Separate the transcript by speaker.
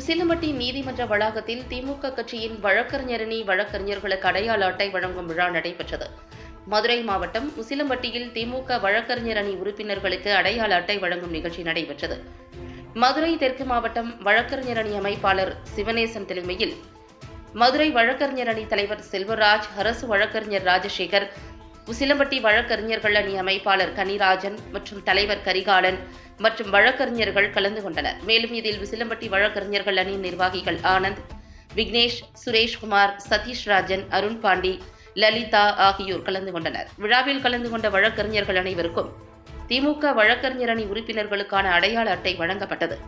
Speaker 1: உசிலம்பட்டி நீதிமன்ற வளாகத்தில் திமுக கட்சியின் வழக்கறிஞரணி வழக்கறிஞர்களுக்கு அடையாள அட்டை வழங்கும் விழா நடைபெற்றது. மதுரை மாவட்டம் உசிலம்பட்டியில் திமுக வழக்கறிஞர் அணி உறுப்பினர்களுக்கு அடையாள அட்டை வழங்கும் நிகழ்ச்சி நடைபெற்றது. மதுரை தெற்கு மாவட்டம் வழக்கறிஞர் அணி அமைப்பாளர் சிவனேசன் தலைமையில் மதுரை வழக்கறிஞர் அணி தலைவர் செல்வராஜ் அரசு வழக்கறிஞர் ராஜசேகர் உசிலம்பட்டி வழக்கறிஞர்கள் அணி அமைப்பாளர் கனிராஜன் மற்றும் தலைவர் கரிகாலன் மற்றும் வழக்கறிஞர்கள் கலந்து கொண்டனர். மேலும் இதில் உசிலம்பட்டி வழக்கறிஞர்கள் அணி நிர்வாகிகள் ஆனந்த் விக்னேஷ் சுரேஷ்குமார் சதீஷ் ராஜன் அருண் பாண்டி லலிதா ஆகியோர் கலந்து கொண்டனர். விழாவில் கலந்து கொண்ட வழக்கறிஞர்கள் அனைவருக்கும் திமுக வழக்கறிஞர் அணி உறுப்பினர்களுக்கான அடையாள அட்டை வழங்கப்பட்டது.